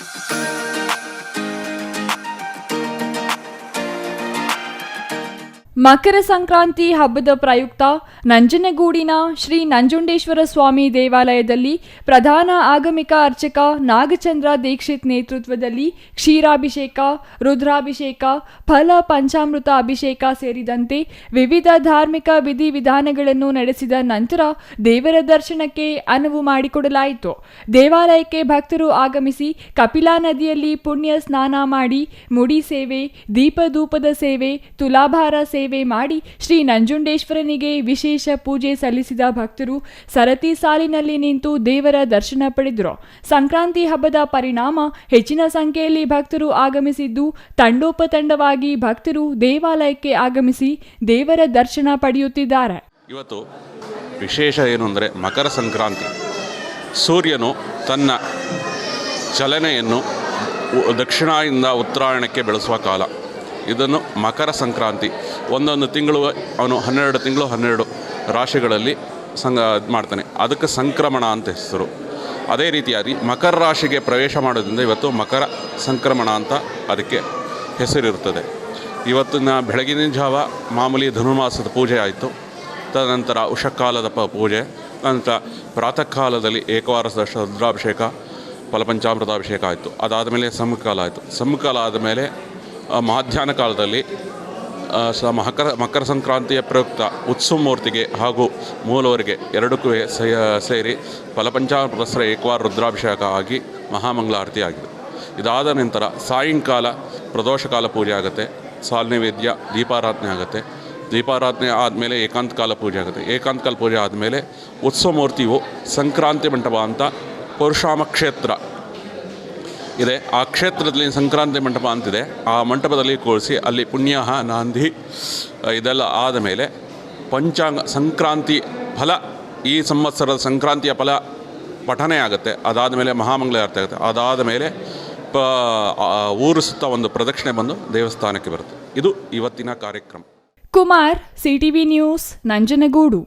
Música ಮಕರ ಸಂಕ್ರಾಂತಿ ಹಬ್ಬದ ಪ್ರಯುಕ್ತ ನಂಜನಗೂಡಿನ ಶ್ರೀ ನಂಜುಂಡೇಶ್ವರ ಸ್ವಾಮಿ ದೇವಾಲಯದಲ್ಲಿ ಪ್ರಧಾನ ಆಗಮಿಕ ಅರ್ಚಕ ನಾಗಚಂದ್ರ ದೀಕ್ಷಿತ್ ನೇತೃತ್ವದಲ್ಲಿ ಕ್ಷೀರಾಭಿಷೇಕ, ರುದ್ರಾಭಿಷೇಕ, ಫಲ ಪಂಚಾಮೃತ ಅಭಿಷೇಕ ಸೇರಿದಂತೆ ವಿವಿಧ ಧಾರ್ಮಿಕ ವಿಧಿವಿಧಾನಗಳನ್ನು ನಡೆಸಿದ ನಂತರ ದೇವರ ದರ್ಶನಕ್ಕೆ ಅನುವು ಮಾಡಿಕೊಡಲಾಯಿತು. ದೇವಾಲಯಕ್ಕೆ ಭಕ್ತರು ಆಗಮಿಸಿ ಕಪಿಲಾ ನದಿಯಲ್ಲಿ ಪುಣ್ಯ ಸ್ನಾನ ಮಾಡಿ, ಮುಡಿ ಸೇವೆ, ದೀಪಧೂಪದ ಸೇವೆ, ತುಲಾಭಾರ ಸೇವೆ ಮಾಡಿ ಶ್ರೀ ನಂಜುಂಡೇಶ್ವರನಿಗೆ ವಿಶೇಷ ಪೂಜೆ ಸಲ್ಲಿಸಿದ ಭಕ್ತರು ಸರತಿ ಸಾಲಿನಲ್ಲಿ ನಿಂತು ದೇವರ ದರ್ಶನ ಪಡೆದರು. ಸಂಕ್ರಾಂತಿ ಹಬ್ಬದ ಪರಿಣಾಮ ಹೆಚ್ಚಿನ ಸಂಖ್ಯೆಯಲ್ಲಿ ಭಕ್ತರು ಆಗಮಿಸಿದ್ದು, ತಂಡೋಪತಂಡವಾಗಿ ಭಕ್ತರು ದೇವಾಲಯಕ್ಕೆ ಆಗಮಿಸಿ ದೇವರ ದರ್ಶನ ಪಡೆಯುತ್ತಿದ್ದಾರೆ. ಇವತ್ತು ವಿಶೇಷ ಏನು ಅಂದರೆ ಮಕರ ಸಂಕ್ರಾಂತಿ. ಸೂರ್ಯನು ತನ್ನ ಚಲನೆಯನ್ನು ದಕ್ಷಿಣದಿಂದ ಉತ್ತರಾಯಣಕ್ಕೆ ಬೆಳೆಸುವ ಕಾಲ. ಇದನ್ನು ಮಕರ ಸಂಕ್ರಾಂತಿ. ಒಂದೊಂದು ತಿಂಗಳು, ಅವನು ಹನ್ನೆರಡು ತಿಂಗಳು ಹನ್ನೆರಡು ರಾಶಿಗಳಲ್ಲಿ ಸಂಗ ಮಾಡ್ತಾನೆ. ಅದಕ್ಕೆ ಸಂಕ್ರಮಣ ಅಂತ ಹೆಸರು. ಅದೇ ರೀತಿಯಾಗಿ ಮಕರ ರಾಶಿಗೆ ಪ್ರವೇಶ ಮಾಡೋದ್ರಿಂದ ಇವತ್ತು ಮಕರ ಸಂಕ್ರಮಣ ಅಂತ ಅದಕ್ಕೆ ಹೆಸರಿರುತ್ತದೆ. ಇವತ್ತಿನ ಬೆಳಗಿನ ಜಾವ ಮಾಮೂಲಿ ಧನುರ್ಮಾಸದ ಪೂಜೆ ಆಯಿತು. ತದನಂತರ ಉಷಕಾಲದ ಪ, ಪೂಜೆ. ನಂತರ ಪ್ರಾತಃ ಕಾಲದಲ್ಲಿ ಏಕವಾರ ರುದ್ರಾಭಿಷೇಕ ಫಲಪಂಚಾಮೃತಾಭಿಷೇಕ ಆಯಿತು. ಅದಾದ ಮೇಲೆ ಸಮಕಾಲ ಆಯಿತು. ಸಮಕಾಲ ಆದಮೇಲೆ ಮಧ್ಯಾಹ್ನ ಕಾಲದಲ್ಲಿ ಸ ಮಕರ ಮಕರ ಸಂಕ್ರಾಂತಿಯ ಪ್ರಯುಕ್ತ ಉತ್ಸವ ಮೂರ್ತಿಗೆ ಹಾಗೂ ಮೂಲವರಿಗೆ ಎರಡಕ್ಕೂ ಸೇರಿ ಫಲಪಂಚಾಮೃತಸ್ರ ಏಕವಾರ ರುದ್ರಾಭಿಷೇಕ ಆಗಿ ಮಹಾಮಂಗಳಾರತಿ ಆಗಿದೆ. ಇದಾದ ನಂತರ ಸಾಯಂಕಾಲ ಪ್ರದೋಷಕಾಲ ಪೂಜೆ ಆಗುತ್ತೆ, ಸಾಲ್ ನೈವೇದ್ಯ, ದೀಪಾರಾಧನೆ ಆಗುತ್ತೆ. ದೀಪಾರಾಧನೆ ಆದಮೇಲೆ ಏಕಾಂತ ಕಾಲ ಪೂಜೆ ಆಗುತ್ತೆ. ಏಕಾಂತ ಕಾಲ ಪೂಜೆ ಆದಮೇಲೆ ಉತ್ಸವ ಮೂರ್ತಿಯು ಸಂಕ್ರಾಂತಿ ಮಂಟಪ ಅಂತ ಪರಶುರಾಮ ಕ್ಷೇತ್ರ ಇದೆ. ಆ ಕ್ಷೇತ್ರದಲ್ಲಿ ಸಂಕ್ರಾಂತಿ ಮಂಟಪ ಅಂತಿದೆ. ಆ ಮಂಟಪದಲ್ಲಿ ಕೂರಿಸಿ ಅಲ್ಲಿ ಪುಣ್ಯ ನಾಂದಿ ಇದೆಲ್ಲ ಆದ ಮೇಲೆ ಪಂಚಾಂಗ ಸಂಕ್ರಾಂತಿ ಫಲ, ಈ ಸಂವತ್ಸರದ ಸಂಕ್ರಾಂತಿಯ ಫಲ ಪಠನೆ ಆಗುತ್ತೆ. ಅದಾದ ಮೇಲೆ ಮಹಾಮಂಗಳಾರತಿ ಆಗುತ್ತೆ. ಅದಾದ ಮೇಲೆ ಪ ಊರು ಸುತ್ತ ಒಂದು ಪ್ರದಕ್ಷಿಣೆ ಬಂದು ದೇವಸ್ಥಾನಕ್ಕೆ ಬರುತ್ತೆ. ಇದು ಇವತ್ತಿನ ಕಾರ್ಯಕ್ರಮ. Kumar, CTV news, Nanjangud.